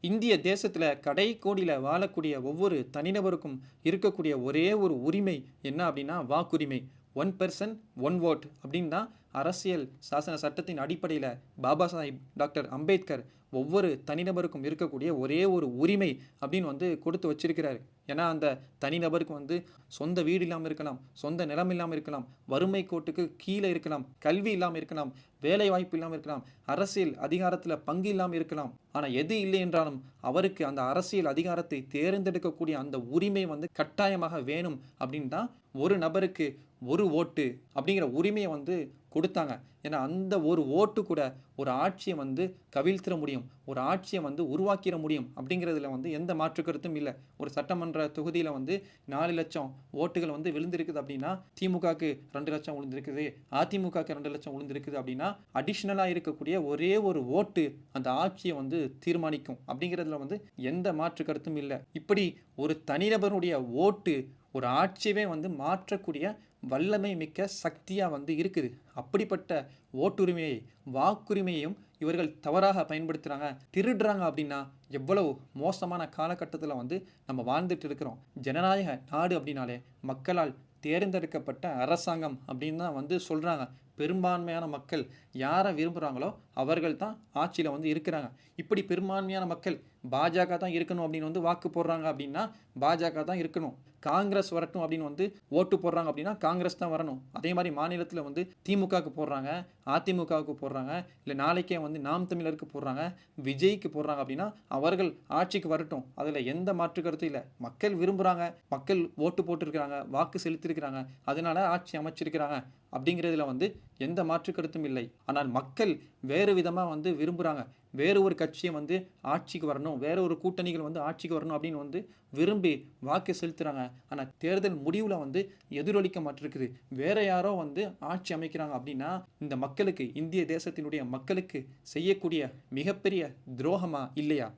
இந்திய தேசத்தில் கடை கோடியில் வாழக்கூடிய ஒவ்வொரு தனிநபருக்கும் இருக்கக்கூடிய ஒரே ஒரு உரிமை என்ன அப்படின்னா வாக்குரிமை. ஒன் பெர்சன் ஒன் ஓட் அப்படின்னு தான் அரசியல் சாசன சட்டத்தின் அடிப்படையில் பாபா சாஹிப் டாக்டர் அம்பேத்கர் ஒவ்வொரு தனிநபருக்கும் இருக்கக்கூடிய ஒரே ஒரு உரிமை அப்படின்னு வந்து கொடுத்து வச்சிருக்கிறாரு. ஏன்னா அந்த தனிநபருக்கு வந்து சொந்த வீடு இல்லாமல் இருக்கலாம் சொந்த நிலம் இல்லாமல் இருக்கலாம் வறுமை கோட்டுக்கு கீழே இருக்கலாம் கல்வி இல்லாமல் இருக்கலாம் வேலை வாய்ப்பு இல்லாமல் இருக்கலாம் அரசியல் அதிகாரத்தில் பங்கு இல்லாமல் இருக்கலாம். ஆனால் எது இல்லை என்றாலும் அவருக்கு அந்த அரசியல் அதிகாரத்தை தேர்ந்தெடுக்கக்கூடிய அந்த உரிமை வந்து கட்டாயமாக வேணும் அப்படின்னு தான் ஒரு நபருக்கு ஒரு ஓட்டு அப்படிங்கிற உரிமையை வந்து கொடுத்தாங்க. ஏன்னா அந்த ஒரு ஓட்டு கூட ஒரு ஆட்சியை வந்து கவிழ்த்திட முடியும். ஒரு ஆட்சியை வந்து உருவாக்கிட முடியும் அப்படிங்கிறதுல வந்து எந்த மாற்று கருத்தும் இல்லை. ஒரு சட்டமன்ற தொகுதியில் வந்து நாலு லட்சம் ஓட்டுகள் வந்து விழுந்திருக்குது அப்படின்னா திமுகக்கு ரெண்டு லட்சம் விழுந்திருக்குது. அதிமுகக்கு ரெண்டு லட்சம் விழுந்திருக்குது அப்படின்னா அடிஷ்னலாக இருக்கக்கூடிய ஒரே ஒரு ஓட்டு அந்த ஆட்சியை வந்து தீர்மானிக்கும் அப்படிங்கிறதுல வந்து எந்த மாற்று கருத்தும் இல்லை. இப்படி ஒரு தனிநபருடைய ஓட்டு ஒரு ஆட்சியவே வந்து மாற்றக்கூடிய வல்லமை மிக்க சக்தியாக வந்து இருக்குது. அப்படிப்பட்ட ஓட்டுரிமையை வாக்குரிமையையும் இவர்கள் தவறாக பயன்படுத்துகிறாங்க திருடுறாங்க அப்படின்னா எவ்வளவு மோசமான காலகட்டத்தில் வந்து நம்ம வாழ்ந்துட்டு இருக்கிறோம். ஜனநாயக நாடு அப்படின்னாலே மக்களால் தேர்ந்தெடுக்கப்பட்ட அரசாங்கம் அப்படின்னு தான் வந்து சொல்கிறாங்க பெரும்பான்மையான மக்கள் யாரை விரும்புகிறாங்களோ அவர்கள் தான் ஆட்சியில் வந்து இருக்கிறாங்க. இப்படி பெரும்பான்மையான மக்கள் பாஜக தான் இருக்கணும் அப்படின்னு வந்து வாக்கு போடுறாங்க அப்படின்னா பாஜக தான் இருக்கணும். காங்கிரஸ் வரட்டும் அப்படின்னு வந்து ஓட்டு போடுறாங்க அப்படின்னா காங்கிரஸ் தான் வரணும். அதே மாதிரி மாநிலத்தில் வந்து திமுகவுக்கு போடுறாங்க அதிமுகவுக்கு போடுறாங்க இல்லை நாளைக்கே வந்து நாம் தமிழருக்கு போடுறாங்க விஜய்க்கு போடுறாங்க அப்படின்னா அவர்கள் ஆட்சிக்கு வரட்டும். அதில் எந்த மாற்று கருத்தும் இல்லை. மக்கள் விரும்புகிறாங்க மக்கள் ஓட்டு போட்டிருக்கிறாங்க வாக்கு செலுத்திருக்கிறாங்க அதனால ஆட்சி அமைச்சிருக்கிறாங்க அப்படிங்கிறதுல வந்து எந்த மாற்று கருத்தும் இல்லை. ஆனால் மக்கள் வேறு விதமாக வந்து விரும்புகிறாங்க வேறு ஒரு கட்சியை வந்து ஆட்சிக்கு வரணும் வேறு ஒரு கூட்டணிகள் வந்து ஆட்சிக்கு வரணும் அப்படின்னு வந்து விரும்பி வாக்கு செலுத்துகிறாங்க ஆனால் தேர்தல் முடிவில் வந்து எதிரொலிக்க மாட்டிருக்குது. வேறு யாரோ வந்து ஆட்சி அமைக்கிறாங்க அப்படின்னா இந்த மக்களுக்கு இந்திய தேசத்தினுடைய மக்களுக்கு செய்யக்கூடிய மிகப்பெரிய துரோகமா இல்லையா?